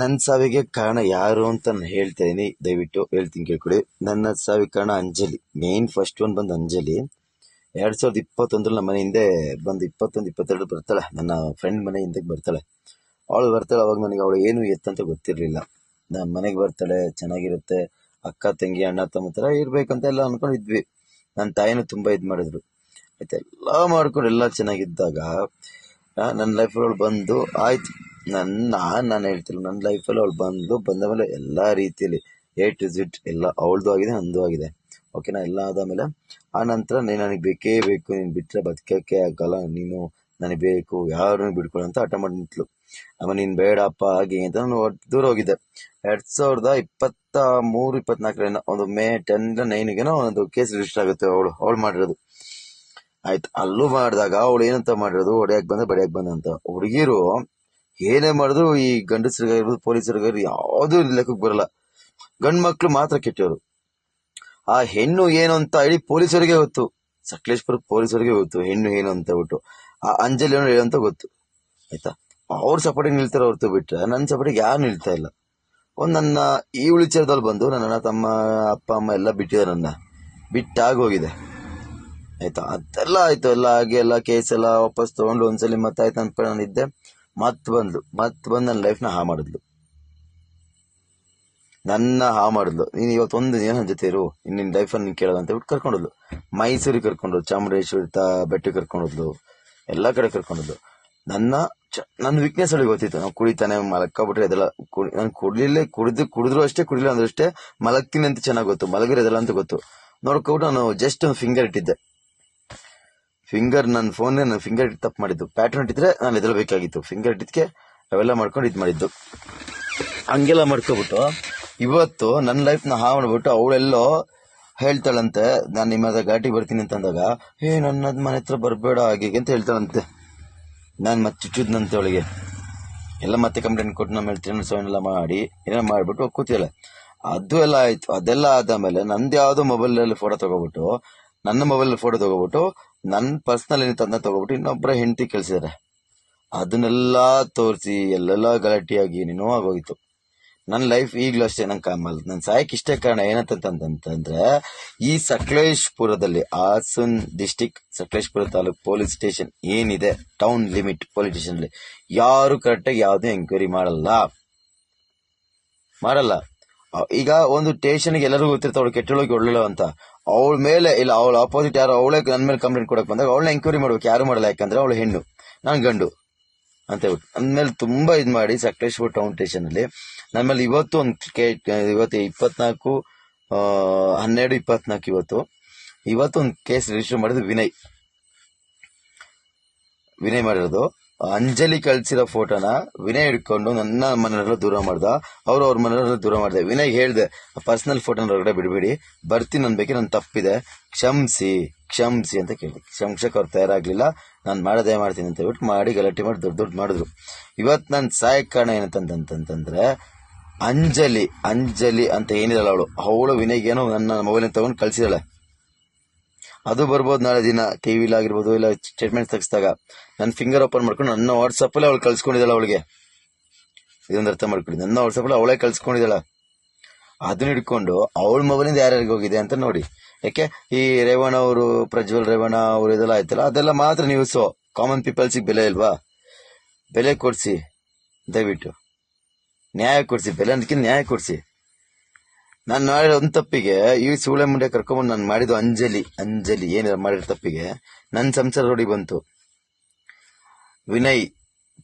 ನನ್ನ ಸಾವಿಗೆ ಕಾರಣ ಯಾರು ಅಂತ ನಾನು ಹೇಳ್ತಾ ಇದೀನಿ. ದಯವಿಟ್ಟು ಹೇಳ್ತೀನಿ ಕೇಳ್ಕೊಡಿ. ನನ್ನ ಸಾವಿಗೆ ಕಾರಣ ಅಂಜಲಿ. ಮೇನ್ ಫಸ್ಟ್ ಒನ್ ಬಂದು ಅಂಜಲಿ. ಎರಡು ಸಾವಿರದ ಇಪ್ಪತ್ತೊಂದರಲ್ಲಿ ನಮ್ಮ ಮನೆ ಬಂದು ಇಪ್ಪತ್ತೊಂದು, ಇಪ್ಪತ್ತೆರಡು ಬರ್ತಾಳೆ. ನನ್ನ ಫ್ರೆಂಡ್ ಮನೆ ಹಿಂದೆ ಬರ್ತಾಳೆ. ಅವಳು ಬರ್ತಾಳೆ, ಅವಾಗ ನನಗೆ ಅವಳು ಏನು ಎತ್ತಂತ ಗೊತ್ತಿರಲಿಲ್ಲ. ನಮ್ಮ ಮನೆಗೆ ಬರ್ತಾಳೆ, ಚೆನ್ನಾಗಿರುತ್ತೆ. ಅಕ್ಕ, ತಂಗಿ, ಅಣ್ಣ, ತಮ್ಮ ಥರ ಇರಬೇಕಂತ ಎಲ್ಲ ಅನ್ಕೊಂಡಿದ್ವಿ. ನನ್ನ ತಾಯಿನೂ ತುಂಬ ಇದು ಮಾಡಿದ್ರು. ಆಯ್ತು, ಎಲ್ಲ ಮಾಡ್ಕೊಂಡು ಎಲ್ಲ ಚೆನ್ನಾಗಿದ್ದಾಗ ನನ್ನ ಲೈಫಲ್ಲಿ ಬಂದು ಆಯ್ತು. ನನ್ನ ನಾನು ಹೇಳ್ತಿಲ್ಲ ನನ್ನ ಲೈಫಲ್ಲಿ ಅವಳು ಬಂದು ಬಂದ ಮೇಲೆ ಎಲ್ಲ ರೀತಿಯಲ್ಲಿ ಎ ಟು ಝಿಡ್ ಎಲ್ಲ ಅವಳದು ಆಗಿದೆ, ನಂದು ಆಗಿದೆ. ಓಕೆನಾ ಎಲ್ಲ ಆದಮೇಲೆ ಆ ನಂತರ ನೀನು ನನಗೆ ಬೇಕೇ ಬೇಕು, ನೀನು ಬಿಟ್ಟರೆ ಬದುಕೋಕ್ಕೆ ಆಗಲ್ಲ, ನೀನು ನನಗೆ ಬೇಕು ಯಾರನ್ನು ಬಿಡ್ಕೊಳ್ಳೋ ಅಂತ ಹಠ ಮಾಡಿ ನಿಂತ್ಲು ಆಮೇಲೆ ನೀನು ಬೇಡಪ್ಪ, ಹಾಗೆ ಅಂತ ನಾನು ದೂರ ಹೋಗಿದ್ದೆ. ಎರಡು ಸಾವಿರದ ಇಪ್ಪತ್ತ ಮೂರು ಇಪ್ಪತ್ನಾಲ್ಕರಿಂದ ಒಂದು ಮೇ ಟೆನ್ ನೈನ್ಗೇನೋ ಒಂದು ಕೇಸ್ ರಿಜಿಸ್ಟರ್ ಆಗುತ್ತೆ ಅವಳು ಅವಳು ಮಾಡಿರೋದು. ಆಯ್ತು, ಅಲ್ಲೂ ಮಾಡಿದಾಗ ಅವಳು ಏನಂತ ಮಾಡಿರೋದು, ಹೊಡೆಯಕ್ ಬಂದ, ಬಡಿಯಕ್ ಬಂದ ಅಂತ. ಹುಡುಗಿರು ಏನೇ ಮಾಡಿದ್ರು ಈ ಗಂಡಸರಿಗಾಗಿರ್ಬೋದು ಪೊಲೀಸರಿಗಾಗಿ ಯಾವ್ದು ಲೆಕ್ಕಕ್ಕೆ ಬರಲ್ಲ. ಗಂಡ್ ಮಕ್ಳು ಮಾತ್ರ ಕೆಟ್ಟವರು ಆ ಹೆಣ್ಣು ಏನು ಅಂತ ಹೇಳಿ ಪೊಲೀಸರಿಗೆ ಗೊತ್ತು. ಸಕಲೇಶ್ಪುರ ಪೊಲೀಸರಿಗೆ ಗೊತ್ತು, ಹೆಣ್ಣು ಏನು ಅಂತ ಬಿಟ್ಟು ಆ ಅಂಜಲಿ ಏನು ಅಂತ ಗೊತ್ತು. ಆಯ್ತಾ? ಅವ್ರ ಸಪೋರ್ಟಿಗೆ ನಿಲ್ತಾರೆ ಹೊರತು ಬಿಟ್ಟರೆ ನನ್ನ ಸಪೋರ್ಟಿಗೆ ಯಾರು ನಿಲ್ತಾ ಇಲ್ಲ. ಒಂದ್ ನನ್ನ ಈ ವಿಚಾರದಲ್ಲಿ ಬಂದು ನನ್ನ ತಮ್ಮ, ಅಪ್ಪ, ಅಮ್ಮ ಎಲ್ಲ ಬಿಟ್ಟಿದ್ದಾರೆ ನನ್ನ. ಬಿಟ್ಟಾಗ ಹೋಗಿದೆ. ಆಯ್ತಾ? ಅದೆಲ್ಲ ಆಯ್ತು. ಎಲ್ಲ ಆಗಿ ಎಲ್ಲ ಕೇಸ್ ಎಲ್ಲ ವಾಪಸ್ ತಗೊಂಡು ಒಂದ್ಸಲಿ ಮತ್ತೆ ಆಯ್ತು ಅನ್ಕೊಂಡು ನಾನು ಇದ್ದೆ ಮತ್ ಬಂದ್ಲು, ಮತ್ ಬಂದು ನನ್ನ ಲೈಫ್ನ ಹಾ ಮಾಡಿದ್ಲು. ನನ್ನ ಹಾ ಮಾಡಿದ್ಲು. ನೀನು ಇವತ್ತು ಒಂದು ದಿನ ನನ್ನ ಜೊತೆ ಇರು. ನಿನ್ನ ಲೈಫಲ್ಲಿ ನೀನು ಕೇಳಲ್ಲ ಅಂತ ಬಿಟ್ಟು ಕರ್ಕೊಂಡೋದ್ಲು. ಮೈಸೂರಿಗೆ ಕರ್ಕೊಂಡ್ರು ಚಾಮುಂಡೇಶ್ವರಿ ತ ಬೆಟ್ಟಕ್ಕೆ ಕರ್ಕೊಂಡೋದ್ಲು. ಎಲ್ಲ ಕಡೆ ಕರ್ಕೊಂಡೋದ್ಲು. ನನ್ನ ನನ್ನ ವೀಕ್ನೆಸ್ ಅವಳಿಗೆ ಗೊತ್ತಿತ್ತು. ನಾವು ಕುಡಿತಾನೆ, ಮಲಕ್ಕಾಬಿಟ್ರೆ ಅದೆಲ್ಲ ನಾನು ಕುಡ್ಲಿಲ್ಲ, ಕುಡಿದು, ಕುಡಿದ್ರು ಅಷ್ಟೇ, ಕುಡಿಲಿಲ್ಲ ಅಂದ್ರೆ ಅಷ್ಟೇ ಮಲಗ್ತೀನಿ ಅಂತ ಚೆನ್ನಾಗಿ ಗೊತ್ತು. ಮಲಗಿರೋದೆಲ್ಲ ಅಂತ ಗೊತ್ತು. ನೋಡ್ಕೊಬಿಟ್ಟು ನಾನು ಜಸ್ಟ್ ಒಂದು ಫಿಂಗರ್ ಇಟ್ಟಿದ್ದೆ. ಫಿಂಗರ್ ನನ್ನ ಫೋನ್ ನನ್ನ ಫಿಂಗರ್ ತಪ್ಪು ಮಾಡಿದ್ದು. ಪ್ಯಾಟರ್ನ್ ಇಟ್ಟಿದ್ರೆ ನಾನು ಎದಳಬೇಕಾಗಿತ್ತು ಫಿಂಗರ್ ಇಟ್ಟಿದ್ಕೆ ಅವೆಲ್ಲ ಮಾಡ್ಕೊಂಡು ಇದು ಮಾಡಿದ್ದು. ಹಂಗೆಲ್ಲ ಮಾಡ್ಕೊಬಿಟ್ಟು ಇವತ್ತು ನನ್ನ ಲೈಫ್ನ ಹಾ ಮಾಡ್ಬಿಟ್ಟು ಅವಳೆಲ್ಲೋ ಹೇಳ್ತಾಳಂತೆ. ನಾನು ನಿಮ್ಮ ಹತ್ರ ಘಾಟಿ ಬರ್ತೀನಿ ಅಂತಂದಾಗ ಹೇ ನನ್ನ ಮನೆ ಹತ್ರ ಬರಬೇಡ ಹಾಗೆ ಅಂತ ಹೇಳ್ತಾಳಂತೆ. ನಾನು ಮತ್ತೆ ಚುಚ್ಚಿದ್ನಂತೆ ಅವಳಿಗೆ. ಎಲ್ಲ ಮತ್ತೆ ಕಂಪ್ಲೇಂಟ್ ಕೊಟ್ಟು ನಮ್ಮ ಹೇಳ್ತೀನಿ ಎಲ್ಲ ಮಾಡಿ ಏನೋ ಮಾಡಿಬಿಟ್ಟು ಕೂತಿಲ್ಲ ಅದು ಎಲ್ಲ ಆಯಿತು. ಅದೆಲ್ಲ ಆದಮೇಲೆ ನಂದು ಯಾವುದೋ ಮೊಬೈಲಲ್ಲಿ ಫೋಟೋ ತಗೋಬಿಟ್ಟು, ನನ್ನ ಮೊಬೈಲ್ ಫೋಟೋ ತಗೋಬಿಟ್ಟು ನನ್ನ ಪರ್ಸ್ನಲ್ ಅದನ್ನ ತಗೋಬಿಟ್ಟು ಇನ್ನೊಬ್ಬರ ಹೆಂಡತಿ ಕಳ್ಸಿದಾರೆ ಅದನ್ನೆಲ್ಲ ತೋರಿಸಿ, ಎಲ್ಲೆಲ್ಲ ಗಲಾಟೆಯಾಗಿ ಏನೇನೋ ಆಗೋಗಿತ್ತು. ನನ್ನ ಲೈಫ್ ಈಗಲೂ ಅಷ್ಟೇ ನಂಗೆ ಕಾಮಲ್. ನನ್ನ ಸಾಯಕ್ಕೆ ಇಷ್ಟೇ ಕಾರಣ ಏನಂತಂತಂತಂದ್ರೆ ಈ ಸಕಲೇಶ್ಪುರದಲ್ಲಿ Hassan district Sakleshpur taluk police station ಏನಿದೆ ಟೌನ್ ಲಿಮಿಟ್ ಪೊಲೀಸ್ ಸ್ಟೇಷನ್ ಅಲ್ಲಿ, ಯಾರು ಕರೆಕ್ಟಾಗಿ ಯಾವುದೇ ಎಂಕ್ವೈರಿ ಮಾಡಲ್ಲ. ಮಾಡಲ್ಲ. ಈಗ ಒಂದು ಸ್ಟೇಷನ್ಗೆ ಎಲ್ಲರಿಗೂ ಗೊತ್ತಿರ್ತಾವ ಅವಳು ಕೆಟ್ಟಳೋಗಿ ಒಳ್ಳೆಯ ಅಂತ. ಅವಳ ಮೇಲೆ, ಇಲ್ಲ, ಅವಳ ಆಪೋಸಿಟ್ ಯಾರು, ಅವಳೇ ನನ್ನ ಮೇಲೆ ಕಂಪ್ಲೇಂಟ್ ಕೊಡಕ್ ಬಂದಾಗ ಅವಳನ್ನ ಎಂಕ್ವೈರಿ ಮಾಡ್ಬೇಕು. ಯಾರು ಮಾಡಲ್ಲ, ಯಾಕಂದ್ರೆ ಅವಳು ಹೆಣ್ಣು. ನಾನು ಗಂಡು. ಅಂತ ಹೇಳ್ಬಿಟ್ಟು ಅಂದ್ಮೇಲೆ ತುಂಬಾ ಇದು ಮಾಡಿ ಸಕಲೇಶ್ಪುರ ಟೌನ್ ಸ್ಟೇಷನ್ ಅಲ್ಲಿ ನನ್ನ ಮೇಲೆ ಇವತ್ತು ಒಂದು ಇವತ್ತು ಇಪ್ಪತ್ನಾಲ್ಕು ಹನ್ನೆರಡು, ಇಪ್ಪತ್ನಾಲ್ಕು ಇವತ್ತು ಇವತ್ತು ಒಂದು ಕೇಸ್ ರಿಜಿಸ್ಟರ್ ಮಾಡಿದ್ದು ವಿನಯ್. ವಿನಯ್ ಮಾಡಿರೋದು. ಅಂಜಲಿ ಕಳ್ಸಿರೋ ಫೋಟೋನ ವಿನಯ್ ಹಿಡ್ಕೊಂಡು ನನ್ನ ಮನೆಯವ್ರ ದೂರ ಮಾಡ್ದ. ಅವ್ರು ಅವ್ರ ಮನೆಯವ್ರ ದೂರ ಮಾಡ್ದೆ. ವಿನಯ್ ಹೇಳ್ದೆ ಪರ್ಸನಲ್ ಫೋಟೋನ ಹೊರಗಡೆ ಬಿಡಬೇಡಿ. ಬರ್ತೀನಿ ಅನ್ಬೇಕು ನನ್ನ ತಪ್ಪಿದೆ. ಕ್ಷಮಿಸಿ ಕ್ಷಮಿಸಿ ಅಂತ ಕೇಳಿದೆ. ಕ್ಷಮಿಸಕ್ಕೆ ಅವ್ರು ತಯಾರಾಗಲಿಲ್ಲ. ನಾನು ಮಾಡೋದೇ ಮಾಡ್ತೀನಿ ಅಂತ ಹೇಳ್ಬಿಟ್ಟು ಮಾಡಿ ಗಲಾಟೆ ಮಾಡಿ ದೊಡ್ಡ ದೊಡ್ಡ ಮಾಡಿದ್ರು. ಇವತ್ತು ನಾನು ಸಹಾಯಕ್ಕೆ ಕಾರಣ ಏನಂತಂತಂತಂದ್ರೆ, ಅಂಜಲಿ ಅಂಜಲಿ ಅಂತ ಏನಿರಲ್ಲ ಅವಳು. ಅವಳು ವಿನಯ್ಗೇನೋ ನನ್ನ ಮೊಬೈಲ್ ತಗೊಂಡು ಕಳ್ಸಿದಾಳೆ ಅದು ಬರ್ಬೋದು ನಾಳೆ ದಿನ ಟಿವಿಲಿ ಆಗಿರ್ಬೋದು, ಇಲ್ಲ ಸ್ಟೇಟ್ಮೆಂಟ್ ತೆಗಿಸಿದಾಗ. ನನ್ನ ಫಿಂಗರ್ ಓಪನ್ ಮಾಡ್ಕೊಂಡು ನನ್ನ ವಾಟ್ಸಪ್ ಅಲ್ಲಿ ಅವಳು ಕಳ್ಸ್ಕೊಂಡಿದ್ದಾಳೆ ಅವಳಿಗೆ. ಇದೊಂದು ಅರ್ಥ ಮಾಡ್ಕೊಳ್ಳಿ. ನನ್ನ ವಾಟ್ಸಪ್ ಅಲ್ಲಿ ಅವಳೇ ಕಳ್ಸ್ಕೊಂಡಿದ್ದಾಳೆ. ಅದನ್ನ ಹಿಡ್ಕೊಂಡು ಅವಳ ಮೊಬೈಲಿಂದ ಯಾರ್ಯಾರಿಗೆ ಹೋಗಿದೆ ಅಂತ ನೋಡಿ. ಯಾಕೆ? ಈ ರೇವಣ್ಣ ಅವರು, ಪ್ರಜ್ವಲ್ ರೇವಣ್ಣ ಅವರು ಇದೆಲ್ಲ ಆಯ್ತಲ್ಲ, ಅದೆಲ್ಲ ಮಾತ್ರ ನ್ಯೂಸ್ ಕಾಮನ್ ಪೀಪಲ್ಸಿಗೆ ಬೆಲೆ ಇಲ್ವಾ? ಬೆಲೆ ಕೊಡ್ಸಿ, ದಯವಿಟ್ಟು. ನ್ಯಾಯ ಕೊಡ್ಸಿ, ಬೆಲೆ ಅದಕ್ಕೆ ನ್ಯಾಯ ಕೊಡ್ಸಿ. ನಾನು ಮಾಡಿರೋ ಒಂದು ತಪ್ಪಿಗೆ, ಈ ಸೂಳೆ ಮುಂಡೆ ಕರ್ಕೊಂಡ್ಬಂದು ನಾನು ಮಾಡಿದ್ದು ಅಂಜಲಿ ಅಂಜಲಿ ಏನಿಲ್ಲ ಮಾಡಿರೋ ತಪ್ಪಿಗೆ, ನನ್ನ ಸಂಸಾರ ರೋಡಿಗೆ ಬಂತು. ವಿನಯ್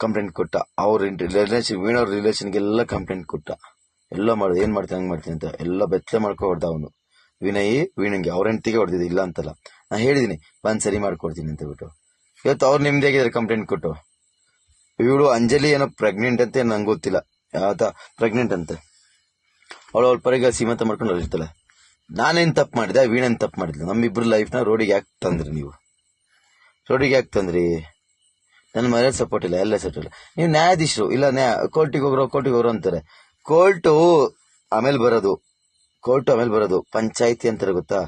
ಕಂಪ್ಲೇಂಟ್ ಕೊಟ್ಟ, ಅವ್ರ ರಿಲೇಷನ್ ವೀಣವ್ರ ರಿಲೇಷನ್ಗೆಲ್ಲ ಕಂಪ್ಲೇಂಟ್ ಕೊಟ್ಟ. ಎಲ್ಲ ಮಾಡೋದು ಏನು ಮಾಡ್ತೀನಿ, ಹಂಗೆ ಮಾಡ್ತೀನಿ ಅಂತ ಎಲ್ಲ ಬೆತ್ತಲೆ ಮಾಡ್ಕೊ ಹೊಡೆದ ಅವನು. ವಿನಯ್, ವೀಣಂಗೆ ಅವ್ರ ಹೆಂಡತಿಗೆ ಹೊಡೆದಿದ್ದು ಇಲ್ಲ ಅಂತಲ್ಲ. ನಾ ಹೇಳಿದ್ದೀನಿ ಬಂದ್ ಸರಿ ಮಾಡ್ಕೊಡ್ತೀನಿ ಅಂತ ಬಿಟ್ಟು ಇವತ್ತು ಅವ್ರು ನಿಮ್ದೇ ಆಗಿದ್ದಾರೆ ಕಂಪ್ಲೇಂಟ್ ಕೊಟ್ಟು. ಇವಳು ಅಂಜಲಿ ಏನೋ ಪ್ರೆಗ್ನೆಂಟ್ ಅಂತ ನಂಗೆ ಗೊತ್ತಿಲ್ಲ. ಯಾವತ್ತ ಪ್ರೆಗ್ನೆಂಟ್ ಅಂತೆ. ಅವಳು ಅವಳ ಪರಿಗ ಸೀಮಂತ ಮಾಡ್ಕೊಂಡು ಇರ್ತಾಳೆ ನಾನೇನ್ ತಪ್ಪು ಮಾಡಿದೆ? ವೀಣೇನು ತಪ್ಪು ಮಾಡಿದ್ಲು. ನಮ್ಮಿಬ್ರು ಲೈಫ್ನ ರೋಡಿಗೆ ಯಾಕೆ ತಂದ್ರಿ ನೀವು? ರೋಡಿಗೆ ಯಾಕೆ ತಂದ್ರಿ? ನನ್ನ ಮನೇಲಿ ಸಪೋರ್ಟ್ ಇಲ್ಲ, ಎಲ್ಲ ಸಪೋರ್ಟ್ ಇಲ್ಲ. ನೀವು ನ್ಯಾಯಾಧೀಶರು, ಇಲ್ಲ ನ್ಯಾಯ ಕೋರ್ಟಿಗೆ ಹೋಗ್ರೋ ಕೋರ್ಟಿಗೆ ಹೋಗ್ರೋ ಅಂತಾರೆ. ಕೋರ್ಟು ಆಮೇಲೆ ಬರೋದು. ಕೋರ್ಟು ಆಮೇಲೆ ಬರೋದು. ಪಂಚಾಯತಿ ಅಂತಾರೆ ಗೊತ್ತಾ?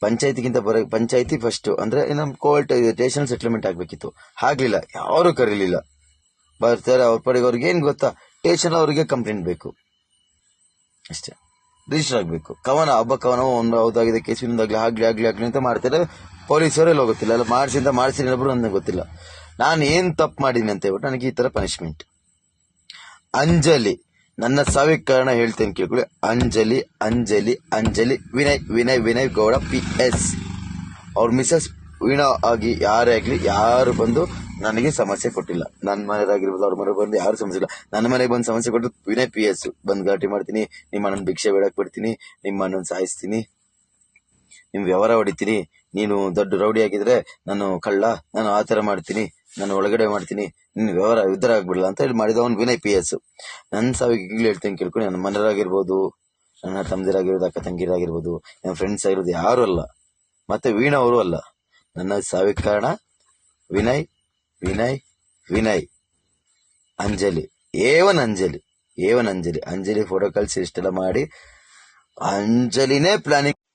ಪಂಚಾಯತಿಗಿಂತ ಬರ, ಪಂಚಾಯತಿ ಫಸ್ಟ್ ಅಂದ್ರೆ ನಮ್ಮ ಕೋರ್ಟ್ ಸ್ಟೇಷನ್ ಸೆಟ್ಲ್ಮೆಂಟ್ ಆಗಬೇಕಿತ್ತು. ಆಗಲಿಲ್ಲ, ಯಾರು ಕರೀಲಿಲ್ಲ. ಬರ್ತಾರೆ ಅವ್ರ ಪಡೆಗೆ ಅವ್ರಿಗೆ, ಏನು ಗೊತ್ತಾ? ಸ್ಟೇಷನ್ ಅವರಿಗೆ ಕಂಪ್ಲೇಂಟ್ ಬೇಕು. ಅಷ್ಟೇ. ರಿಜಿಸ್ಟರ್ ಆಗಬೇಕು ಕವನ, ಹಬ್ಬ ಕವನ ಒಂದು ಹೌದಾಗಿದೆ ಕೇಸ್ ಇನ್ನೊಂದಾಗ್ಲಿ ಆಗ್ಲಿ ಆಗ್ಲಿ ಆಗ್ಲಿ ಅಂತ ಮಾಡ್ತಾರೆ. ಪೊಲೀಸರು ಎಲ್ಲ ಗೊತ್ತಿಲ್ಲ. ಅಲ್ಲ ಮಾಡಿಸಿ ಅಂತ ಮಾಡಿಸಿ ಇನ್ನೊಬ್ರು ನನಗೆ ಗೊತ್ತಿಲ್ಲ. ನಾನು ಏನು ತಪ್ಪು ಮಾಡಿದ್ದೀನಿ ಅಂತ ಹೇಳ್ಬಿಟ್ಟು ನನಗೆ ಈ ತರ ಪನಿಷ್ಮೆಂಟ್ ಅಂಜಲಿ, ನನ್ನ ಸಾವಿಗೆ ಕಾರಣ ಹೇಳ್ತೇನೆ ಕೇಳ್ಕೊಳ್ಳಿ. ಅಂಜಲಿ ಅಂಜಲಿ ಅಂಜಲಿ, ವಿನಯ್ ವಿನಯ್ ವಿನಯ್ ಗೌಡ ಪಿ ಎಸ್ ಅವ್ರ ಮಿಸಸ್ ವೀಣಾ ಆಗಿ ಯಾರೇ ಆಗ್ಲಿ, ಯಾರು ಬಂದು ನನಗೆ ಸಮಸ್ಯೆ ಕೊಟ್ಟಿಲ್ಲ. ನನ್ನ ಮನೆಯಾಗಿರ್ಬೋದು ಅವ್ರ ಮನೆ ಬಂದು ಯಾರು ಸಮಸ್ಯೆ ಇಲ್ಲ ನನ್ನ ಮನೆಗೆ ಬಂದು ಸಮಸ್ಯೆ ಕೊಟ್ಟು ವಿನಯ್ ಪಿ ಎಸ್ ಬಂದು ಗಾಟಿ ಮಾಡ್ತೀನಿ, ನಿಮ್ಮ ಅಣ್ಣನ ಭಿಕ್ಷೆ ಬೇಡಕ್ಕೆ ಬಿಡ್ತೀನಿ, ನಿಮ್ಮ ಅಣ್ಣನ ಸಾಯಿಸ್ತೀನಿ. ನಿಮ್ ವ್ಯವಹಾರ ಹೊಡಿತೀನಿ. ನೀನು ದೊಡ್ಡ ರೌಡಿ ಆಗಿದ್ರೆ ನಾನು ಕಳ್ಳ, ನಾನು ಆ ಥರ ಮಾಡ್ತೀನಿ. ನಾನು ಒಳಗಡೆ ಮಾಡ್ತೀನಿ. ನಿನ್ನ ವ್ಯವಹಾರ ಯುದ್ಧ ಆಗ್ಬಿಡಲ್ಲ ಅಂತ ಹೇಳಿ ಮಾಡಿದ ಅವ್ನು ವಿನಯ್ ಪಿ ಎಸ್ ನನ್ನ ಸಾವಿಗೆ ಈಗಲೂ ಹೇಳ್ತೇನೆ ಕೇಳ್ಕೊಂಡು ನನ್ನ ಮನೆಯರಾಗಿರ್ಬೋದು ನನ್ನ ತಮ್ಮದಿರಾಗಿರ್ಬೋದು, ಅಕ್ಕ ತಂಗಿರಾಗಿರ್ಬೋದು, ನನ್ನ ಫ್ರೆಂಡ್ಸ್ ಆಗಿರೋದು ಯಾರು ಅಲ್ಲ. ಮತ್ತೆ ವೀಣಾ ಅವರು ಅಲ್ಲ. ನನ್ನ ಸಾವಿಗೆ ಕಾರಣ ವಿನಯ್ ವಿನಯ್ ವಿನಯ್. ಅಂಜಲಿ, ಏವನ್ ಅಂಜಲಿ ಏವನ್ ಅಂಜಲಿ. ಅಂಜಲಿ ಫೋಟೋ ಕಳಿಸಿ ಇಷ್ಟೆಲ್ಲ ಮಾಡಿ. ಅಂಜಲಿನೇ ಪ್ಲಾನಿಂಗ್